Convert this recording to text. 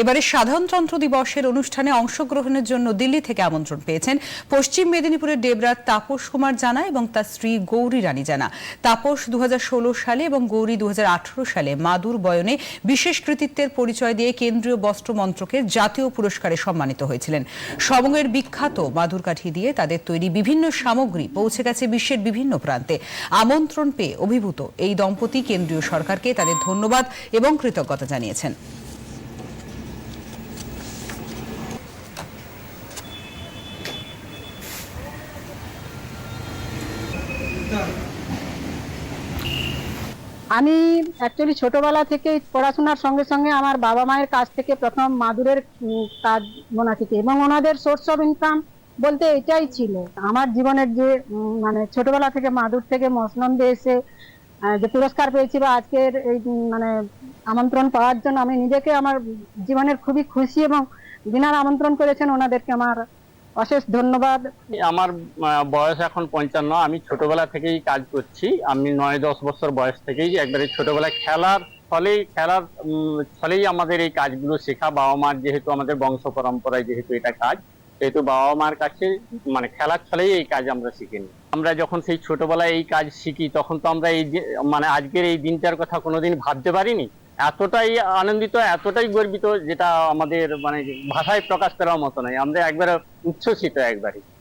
এবারে সাধারণতন্ত্র দিবসের অনুষ্ঠানে অংশগ্রহণের জন্য দিল্লি থেকে আমন্ত্রণ পেয়েছেন পশ্চিম মেদিনীপুরের ডেবরার তাপস কুমার জানা এবং তার স্ত্রী গৌরী রানী জানা। তাপস দু হাজার ষোলো সালে এবং গৌরী দু হাজার আঠারো সালে মাদুর বয়নে বিশেষ কৃতিত্বের পরিচয় দিয়ে কেন্দ্রীয় বস্ত্র মন্ত্রকের জাতীয় পুরস্কারে সম্মানিত হয়েছিলেন। সময়ের বিখ্যাত মাদুর কাঠি দিয়ে তাদের তৈরি বিভিন্ন সামগ্রী পৌঁছে গেছে বিশ্বের বিভিন্ন প্রান্তে। আমন্ত্রণ পেয়ে অভিভূত এই দম্পতি কেন্দ্রীয় সরকারকে তাদের ধন্যবাদ এবং কৃতজ্ঞতা জানিয়েছেন। আমি অ্যাকচুয়ালি ছোটবেলা থেকে পড়াশোনার সঙ্গে সঙ্গে আমার বাবা মায়ের কাছ থেকে প্রথম মাদুরের কাজ বোনা শিখি এবং ওনাদের সোর্স অফ ইনকাম বলতে এটাই ছিল। আমার জীবনের যে মানে ছোটবেলা থেকে মাদুর থেকে মসনন্দে এসে যে পুরস্কার পেয়েছি বা আজকের এই মানে আমন্ত্রণ পাওয়ার জন্য আমি নিজেকে আমার জীবনের খুবই খুশি এবং বিনার আমন্ত্রণ করেছেন ওনাদেরকে আমার অশেষ ধন্যবাদ। আমার বয়স এখন পঞ্চান্ন, আমি ছোটবেলা থেকেই কাজ করছি। আমি নয়, দশ বছর বয়স থেকেই একবারে ছোটবেলায় খেলার ফলেই খেলার ফলেই আমাদের এই কাজগুলো শেখা। বাবা মার যেহেতু আমাদের বংশ পরম্পরায় যেহেতু এটা কাজ, সেহেতু বাবা মার কাছে মানে খেলার ফলেই এই কাজ আমরা শিখিনি আমরা যখন সেই ছোটবেলায় এই কাজ শিখি, তখন তো আমরা এই মানে আজকের এই দিনটার কথা কোনোদিন ভাবতে পারিনি। এতটাই আনন্দিত, এতটাই গর্বিত যেটা আমাদের মানে ভাষায় প্রকাশ করার মতো নয়। আমরা একবারে উচ্ছ্বসিত একবারে